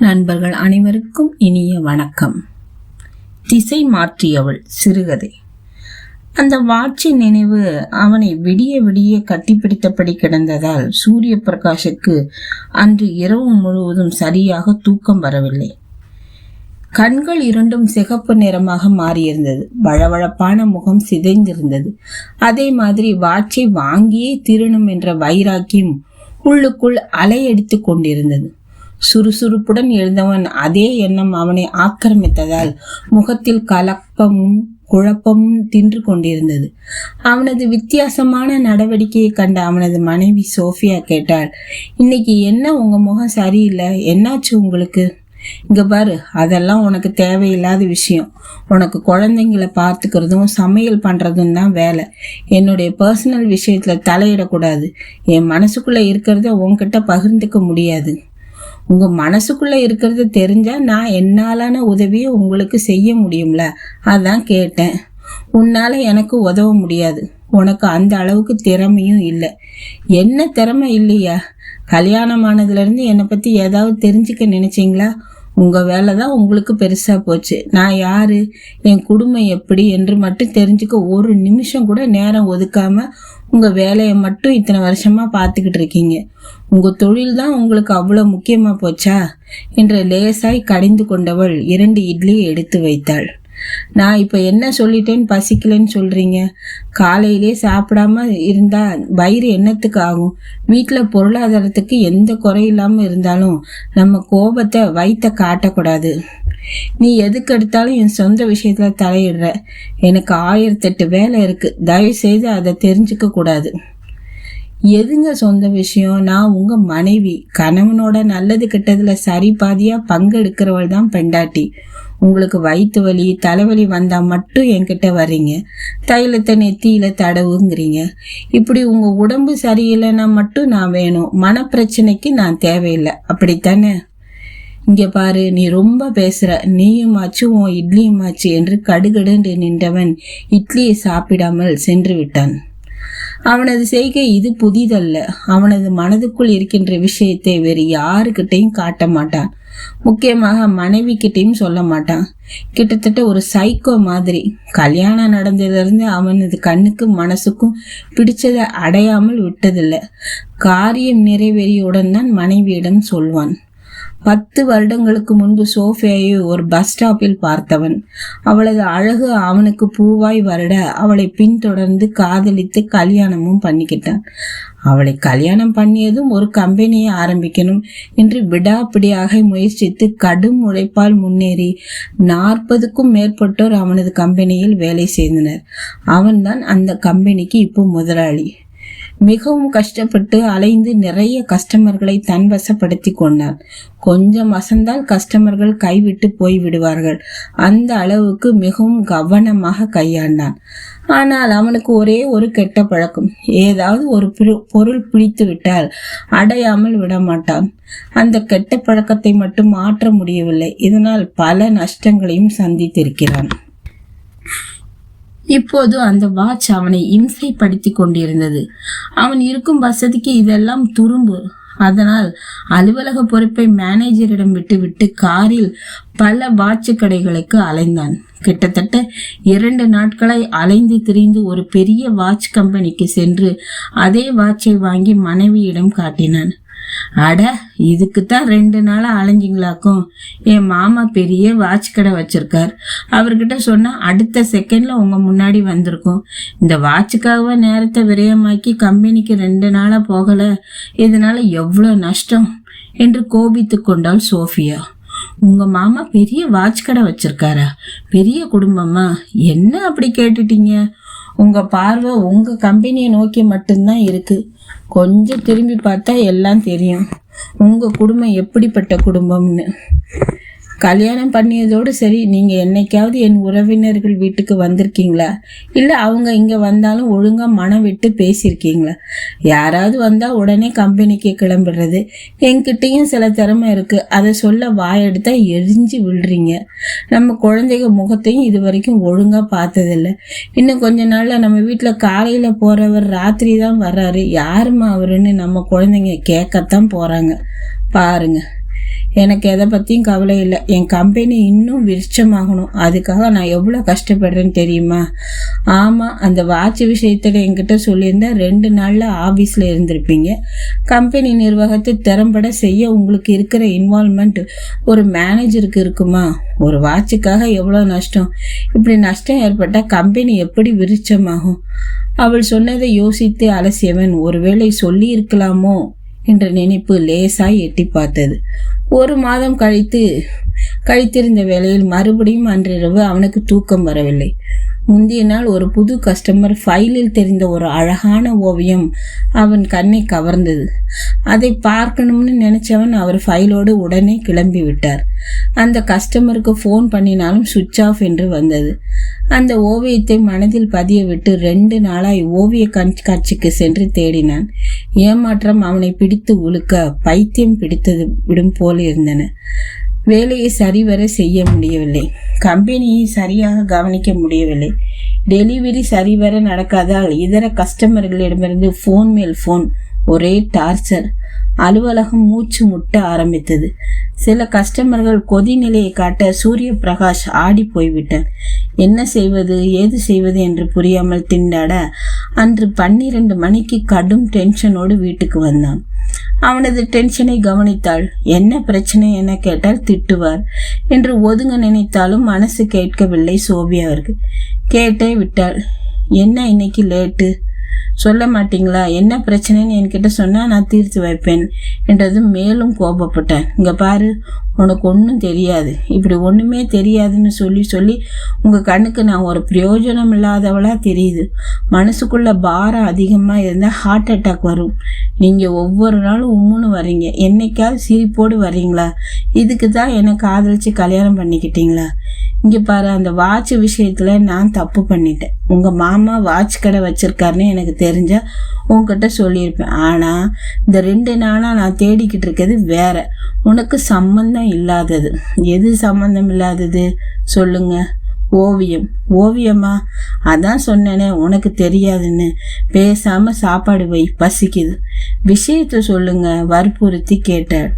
நண்பர்கள் அனைவருக்கும் இனிய வணக்கம். திசை மாற்றியவள் சிறுகதை. அந்த வாட்சின் நினைவு அவனை விடிய விடிய கட்டிப்பிடித்தபடி கிடந்ததால் சூரிய பிரகாஷுக்கு அன்று இரவு முழுவதும் சரியாக தூக்கம் வரவில்லை. கண்கள் இரண்டும் சிகப்பு நிறமாக மாறியிருந்தது. வழவழப்பான முகம் சிதைந்திருந்தது. அதே மாதிரி வாட்சை வாங்கியே திருணும் என்ற வைராக்கியம் உள்ளுக்குள் அலையடித்துக் கொண்டிருந்தது. சுறுசுறுப்புடன் எழுந்தவன் அதே எண்ணம் அவனை ஆக்கிரமித்ததால் முகத்தில் கலப்பமும் குழப்பமும் தின்று கொண்டிருந்தது. அவனது வித்தியாசமான நடவடிக்கையை கண்ட அவனது மனைவி சோஃபியா கேட்டாள் இன்னைக்கு என்ன? உங்க முகம் சரியில்லை. என்னாச்சு உங்களுக்கு? இங்க பாரு அதெல்லாம் உனக்கு தேவையில்லாத விஷயம். உனக்கு குழந்தைங்கள பார்த்துக்கிறதும் சமையல் பண்றதும் தான் வேலை. என்னுடைய பர்சனல் விஷயத்துல தலையிடக்கூடாது. என் மனசுக்குள்ள இருக்கிறத உன்கிட்ட பகிர்ந்துக்க முடியாது. உங்க மனசுக்குள்ள இருக்கிறத தெரிஞ்சா நான் என்னாலான உதவியை உங்களுக்கு செய்ய முடியும்ல? அதான் கேட்டேன். உன்னால எனக்கு உதவ முடியாது. உனக்கு அந்த அளவுக்கு திறமையும் இல்லை. என்ன திறமை இல்லையா? கல்யாணம் ஆனதுலேருந்து என்னை பற்றி ஏதாவது தெரிஞ்சுக்க நினச்சிங்களா? உங்கள் வேலை தான் உங்களுக்கு பெருசாக போச்சு. நான் யார்? என் குடும்பம் எப்படி? என்று மட்டும் தெரிஞ்சுக்க ஒரு நிமிஷம் கூட நேரம் ஒதுக்காமல் உங்கள் வேலையை மட்டும் இத்தனை வருஷமாக பார்த்துக்கிட்டு இருக்கீங்க. உங்கள் தொழில் தான் உங்களுக்கு அவ்வளோ முக்கியமாக போச்சா? என்று லேசாய் கடிந்து கொண்டவள் இரண்டு இட்லியை எடுத்து வைத்தாள். நான் இப்போ என்ன சொல்லிட்டேன்னு பசிக்கலன்னு சொல்கிறீங்க காலையிலே சாப்பிடாம இருந்தால் வயிறு என்னத்துக்கு ஆகும்? வீட்டில் பொருளாதாரத்துக்கு எந்த குறை இல்லாமல் இருந்தாலும் நம்ம கோபத்தை வைத்த காட்டக்கூடாது. நீ எதுக்கு எடுத்தாலும் என் சொந்த விஷயத்தில் தலையிடுற. எனக்கு ஆயிரத்தெட்டு வேலை இருக்குது தயவு செய்து அதை தெரிஞ்சுக்க கூடாது. எதுங்க சொந்த விஷயம்? நான் உங்கள் மனைவி. கணவனோட நல்லது கெட்டதில் சரி பாதியாக பங்கெடுக்கிறவள் தான் பெண்டாட்டி. உங்களுக்கு வயிற்று வலி தலைவலி வந்தால் மட்டும் என்கிட்ட வர்றீங்க. தைலத்தை நெத்தியில் தடவுங்கிறீங்க. இப்படி உங்கள் உடம்பு சரியில்லைன்னா மட்டும் நான் வேணும். மனப்பிரச்சனைக்கு நான் தேவையில்லை. அப்படித்தானே? இங்கே பாரு நீ ரொம்ப பேசுகிற நீயும் ஆச்சு உன் இட்லியும் ஆச்சு என்று கடுகடுன்று நின்றவன் இட்லியை சாப்பிடாமல் சென்று விட்டான். அவனது செய்கை இது புதிதல்ல. அவனது மனதுக்குள் இருக்கின்ற விஷயத்தை வேறு யாருக்கிட்டையும் காட்ட மாட்டான். முக்கியமாக மனைவி கிட்டேயும் சொல்ல மாட்டான். கிட்டத்தட்ட ஒரு சைக்கோ மாதிரி. கல்யாணம் நடந்ததிலிருந்து அவனது கண்ணுக்கும் மனசுக்கும் பிடிச்சதை அடையாமல் விட்டதில்லை. காரியம் நிறைவேறியவுடன் தான் மனைவியிடம் சொல்வான். பத்து வருடங்களுக்கு முன்பு சோஃபியாயை ஒரு பஸ் ஸ்டாப்பில் பார்த்தவன். அவளது அழகு அவனுக்கு பூவாய் வருட அவளை பின்தொடர்ந்து காதலித்து கல்யாணமும் பண்ணிக்கிட்டான். அவளை கல்யாணம் பண்ணியதும் ஒரு கம்பெனியை ஆரம்பிக்கணும் என்று விடாப்பிடியாக முயற்சித்து கடும் உழைப்பால் முன்னேறி நாற்பதுக்கும் மேற்பட்டோர் அவனது கம்பெனியில் வேலை செய்தனர். அவன்தான் அந்த கம்பெனிக்கு இப்போ முதலாளி. மிகவும் கஷ்டப்பட்டு அலைந்து நிறைய கஸ்டமர்களை தன் வசப்படுத்தி கொண்டான் கொஞ்சம் அசந்தால் கஸ்டமர்கள் கைவிட்டு போய் விடுவார்கள். அந்த அளவுக்கு மிகவும் கவனமாக கையாண்டான். ஆனால் அவனுக்கு ஒரே ஒரு கெட்ட பழக்கம். ஏதாவது ஒரு பொருள் பிடித்து விட்டால் அடையாமல் விடமாட்டான் அந்த கெட்ட பழக்கத்தை மட்டும் மாற்ற முடியவில்லை. இதனால் பல நஷ்டங்களையும் சந்தித்திருக்கிறான். இப்போது அந்த வாட்ச் அவனை இம்சைப்படுத்தி கொண்டிருந்தது. அவன் இருக்கும் வசதிக்கு இதெல்லாம் துரும்பு. அதனால் அலுவலக பொறுப்பை மேனேஜரிடம் விட்டுவிட்டு காரில் பல வாட்சு கடைகளுக்கு அலைந்தான். கிட்டத்தட்ட இரண்டு நாட்களை அலைந்து திரிந்து ஒரு பெரிய வாட்ச் கம்பெனிக்கு சென்று அதே வாட்சை வாங்கி மனைவியிடம் காட்டினான். அட இதுக்குத்தான் ரெண்டு நாளாக அலைஞ்சிங்களாக்கும். என் மாமா பெரிய வாட்ச் கடை வச்சுருக்கார். அவர்கிட்ட சொன்னால் அடுத்த செகண்டில் உங்கள் முன்னாடி வந்திருக்கும். இந்த வாட்சுக்காகவே நேரத்தை விரயமாக்கி கம்பெனிக்கு ரெண்டு நாளாக போகலை. இதனால் எவ்வளோ நஷ்டம் என்று கோபித்து கொண்டாள் சோஃபியா. உங்க மாமா பெரிய வாட்ச் கடை வச்சிருக்காரா? பெரிய குடும்பமா? என்ன அப்படி கேட்டுட்டீங்க? உங்கள் பார்வை உங்கள் கம்பெனியை நோக்கி மட்டும்தான் இருக்குது கொஞ்சம் திரும்பி பார்த்தா எல்லாம் தெரியும். உங்கள் குடும்பம் எப்படிப்பட்ட குடும்பம்னு. கல்யாணம் பண்ணியதோடு சரி நீங்கள் என்னைக்காவது என் உறவினர்கள் வீட்டுக்கு வந்திருக்கீங்களா? இல்லை அவங்க இங்கே வந்தாலும் ஒழுங்காக மனம் விட்டு பேசியிருக்கீங்களா? யாராவது வந்தால் உடனே கம்பெனிக்கு கிளம்பிடுறது. என்கிட்டேயும் சில திறமை இருக்குது அதை சொல்ல வாயெடுத்தா எரிஞ்சு விழுறீங்க. நம்ம குழந்தைங்க முகத்தையும் இது வரைக்கும் ஒழுங்காக பார்த்ததில்ல. இன்னும் கொஞ்ச நாளில் நம்ம வீட்டில் காலையில் போகிறவர் ராத்திரி தான் வர்றாரு. யாருமா அவருன்னு நம்ம குழந்தைங்க கேட்கத்தான் போகிறாங்க பாருங்க. எனக்கு எதை பற்றியும் கவலை இல்லை. என் கம்பெனி இன்னும் விருட்சமாகணும். அதுக்காக நான் எவ்வளோ கஷ்டப்படுறேன்னு தெரியுமா? ஆமாம் அந்த வாட்ச் விஷயத்தில் என்கிட்ட சொல்லியிருந்தா ரெண்டு நாளில் ஆஃபீஸில் இருந்திருப்பீங்க. கம்பெனி நிர்வாகத்தை திறம்பட செய்ய உங்களுக்கு இருக்கிற இன்வால்மெண்ட் ஒரு மேனேஜருக்கு இருக்குமா? ஒரு வாட்சுக்காக எவ்வளோ நஷ்டம்? இப்படி நஷ்டம் ஏற்பட்டால் கம்பெனி எப்படி விருட்சமாகும்? அவள் சொன்னதை யோசித்து அலசியவன் ஒருவேளை சொல்லி இருக்கலாமோ என்ற நினைப்பு லேசாய் எட்டி பார்த்தது. ஒரு மாதம் கழித்து கழித்திருந்த வேளையில் மறுபடியும் அன்றிரவு அவனுக்கு தூக்கம் வரவில்லை. முந்தைய நாள் ஒரு புது கஸ்டமர் ஃபைலில் தெரிந்த ஒரு அழகான ஓவியம் அவன் கண்ணை கவர்ந்தது. அதை பார்க்கணும்னு நினைச்சவன் அவர் ஃபைலோடு உடனே கிளம்பி விட்டார். அந்த கஸ்டமருக்கு ஃபோன் பண்ணினாலும் சுவிட்ச் ஆஃப் என்று வந்தது. அந்த ஓவியத்தை மனதில் பதிய விட்டு ரெண்டு நாளாய் ஓவிய கண்காட்சிக்கு சென்று தேடினான். ஏமாற்றம் அவனை பிடித்து உழுக்க பைத்தியம் பிடித்தது விடும் போல் இருந்தன. வேலையை சரிவர செய்ய முடியவில்லை. கம்பெனியை சரியாக கவனிக்க முடியவில்லை. டெலிவரி சரிவர நடக்காதால் இதர கஸ்டமர்களிடமிருந்து ஃபோன் மேல் ஃபோன் ஒரே டார்ச்சர். அலுவலகம் மூச்சு முட்ட ஆரம்பித்தது. சில கஸ்டமர்கள் கொதிநிலையை காட்ட சூரிய பிரகாஷ் ஆடி போய்விட்டார். என்ன செய்வது ஏது செய்வது என்று புரியாமல் திண்டாட அன்று பன்னிரண்டு மணிக்கு கடும் டென்ஷனோடு வீட்டுக்கு வந்தான். அவனது டென்ஷனை கவனித்தாள். என்ன பிரச்சனை? என கேட்டால் திட்டுவார் என்று ஒதுங்க நினைத்தாலும் மனசு கேட்கவில்லை சோபியாவிற்கு. கேட்டே விட்டாள். என்ன இன்னைக்கு லேட்டு சொல்ல மாட்டீங்களா? என்ன பிரச்சனைன்னு என்கிட்ட சொன்னால் நான் தீர்த்து வைப்பேன் என்றதும் மேலும் கோபப்பட்டேன். இங்கே பாரு உனக்கு ஒன்றும் தெரியாது. இப்படி ஒன்றுமே தெரியாதுன்னு சொல்லி சொல்லி உங்கள் கண்ணுக்கு நான் ஒரு பிரயோஜனம் இல்லாதவளாக தெரியுது. மனசுக்குள்ள பாரம் அதிகமாக இருந்தால் ஹார்ட் அட்டாக் வரும். நீங்கள் ஒவ்வொரு நாளும் உம்முன்னு வரீங்க என்னைக்காவது சிரிப்போடு வரீங்களா இதுக்கு தான் என்னை காதலிச்சு கல்யாணம் பண்ணிக்கிட்டீங்களா? இங்கே பாரு அந்த வாட்ச் விஷயத்தில் நான் தப்பு பண்ணிட்டேன். உங்கள் மாமா வாட்ச் கடை வச்சுருக்காருன்னு எனக்கு தெரிஞ்சால் உங்ககிட்ட சொல்லியிருப்பேன். ஆனால் இந்த ரெண்டு நாளாக நான் தேடிக்கிட்டு இருக்கிறது வேற. உனக்கு சம்மந்தம் இல்லாதது. எது சம்மந்தம் இல்லாதது? சொல்லுங்க. ஓவியம். ஓவியமா? அதான் சொன்னேனே உனக்கு தெரியாதுன்னு. பேசாமல் சாப்பாடு வை பசிக்குது. விஷயத்த சொல்லுங்க வற்புறுத்தி கேட்டாள்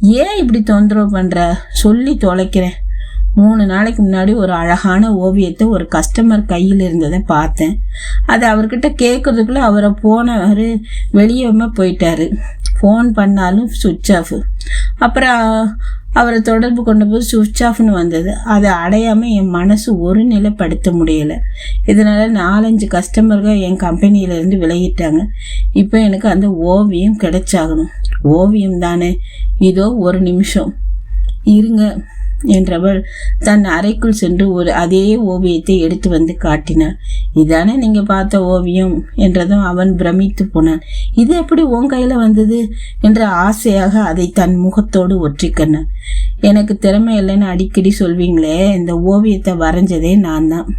ஏன் இப்படி தொந்தரவு பண்ணுற சொல்லி தொலைக்கிறேன். மூணு நாளைக்கு முன்னாடி ஒரு அழகான ஓவியத்தை ஒரு கஸ்டமர் கையில் இருந்ததை பார்த்தேன். அது அவர்கிட்ட கேட்குறதுக்குள்ளே அவரை போனவர் வெளியே போயிட்டாரு. ஃபோன் பண்ணாலும் சுவிட்ச் ஆஃப் அப்புறம் அவரை தொடர்பு கொண்டபோது சுவிட்ச் ஆஃப்னு வந்தது. அதை அடையாமல் என் மனசு ஒரு நிலைப்படுத்த முடியலை. இதனால் நாலஞ்சு கஸ்டமர்கள் என் கம்பெனியிலேருந்து விலகிட்டாங்க. இப்போ எனக்கு அந்த ஓவியம் கிடைச்சாகணும். ஓவியம் தானே. இதோ ஒரு நிமிஷம். இருங்க. என்றவள் தன் அறைக்குள் சென்று ஒரு அதே ஓவியத்தை எடுத்து வந்து காட்டினாள் இதானே நீங்க பார்த்த ஓவியம்? என்றதும் அவன் பிரமித்து போனான். இது எப்படி உன் கையில வந்தது? என்ற ஆசையாக அதை தன் முகத்தோடு ஒற்றிக்கண்ணான் எனக்கு திறமை இல்லைன்னு அடிக்கடி சொல்வீங்களே இந்த ஓவியத்தை வரைஞ்சதே நான் தான்.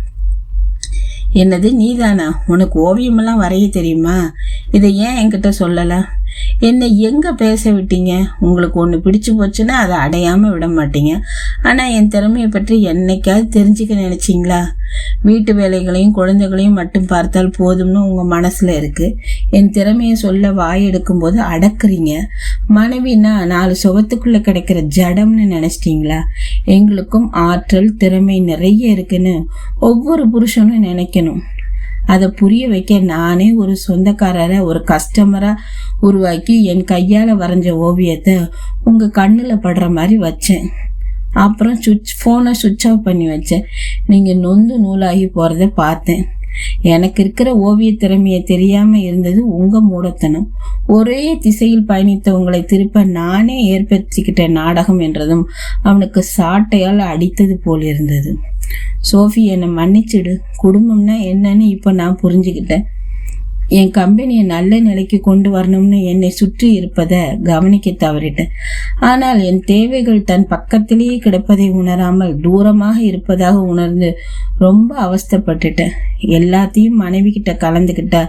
என்னது நீதானா? உனக்கு ஓவியமெல்லாம் வரைய தெரியுமா? இதை ஏன் என்கிட்ட சொல்லலை? என்னை எங்கே பேச விட்டீங்க? உங்களுக்கு ஒன்று பிடிச்சு போச்சுன்னா அதை அடையாமல் விட மாட்டீங்க. ஆனால் என் திறமையை பற்றி என்னைக்காவது தெரிஞ்சுக்க நினச்சிங்களா? வீட்டு வேலைகளையும் குழந்தைகளையும் மட்டும் பார்த்தால் போதும்னு உங்கள் மனசில் இருக்குது என் திறமையை சொல்ல வாய் எடுக்கும்போது அடக்குறீங்க. மனைவினா நாலு சுகத்துக்குள்ளே கிடைக்கிற ஜடம்னு நினச்சிட்டிங்களா? எங்களுக்கும் ஆற்றல் திறமை நிறைய இருக்குன்னு ஒவ்வொரு புருஷனும் நினைக்கணும். அதை புரிய வைக்க நானே ஒரு சொந்தக்காரரை ஒரு கஸ்டமராக உருவாக்கி என் கையால் வரைஞ்ச ஓவியத்தை உங்கள் கண்ணில் படுற மாதிரி வச்சேன். அப்புறம் சுவிட்ச் ஃபோனை சுவிட்ச் ஆஃப் பண்ணி வச்சேன். நீங்கள் நொந்து நூலாகி போகிறத பார்த்தேன். எனக்கு இருக்கிற ஓவிய திறமையை தெரியாம இருந்தது உங்க மூடத்தனம். ஒரே திசையில் பயணித்த உங்களை திருப்ப நானே ஏற்படுத்திக்கிட்ட நாடகம் என்றதும் அவனுக்கு சாட்டையால் அடித்தது போல் இருந்தது. சோஃபி என்னை மன்னிச்சிடு. குடும்பம்னா என்னன்னு இப்போ நான் புரிஞ்சுக்கிட்டேன். என் கம்பெனியை நல்ல நிலைக்கு கொண்டு வரணும்னு என்னை சுற்றி இருப்பதை கவனிக்க தவறிட்டேன். ஆனால் என் தேவைகள் தன் பக்கத்திலேயே கிடப்பதை உணராமல் தூரமாக இருப்பதாக உணர்ந்து ரொம்ப அவஸ்தப்பட்டுட்டேன். எல்லாத்தையும் மனைவி கிட்ட கலந்துக்கிட்டா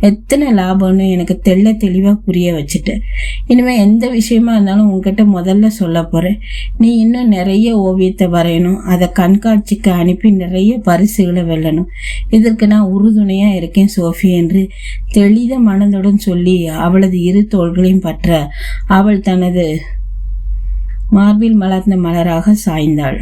எத்தனை லாபம்னு எனக்கு தெள்ள தெளிவாக புரிய வச்சுட்டேன். இனிமேல் எந்த விஷயமா இருந்தாலும் உங்ககிட்ட முதல்ல சொல்ல போகிறேன் நீ இன்னும் நிறைய ஓவியத்தை வரையணும் அதை கண்காட்சிக்கு அனுப்பி நிறைய பரிசுகளை வெல்லணும். இதற்கு நான் உறுதுணையாக இருக்கேன் சோஃபி என்று தெளித மனதுடன் சொல்லி அவளது இரு தோள்களையும் பற்ற அவள் தனது மார்பில் மலர்ந்த மலராக சாய்ந்தாள்.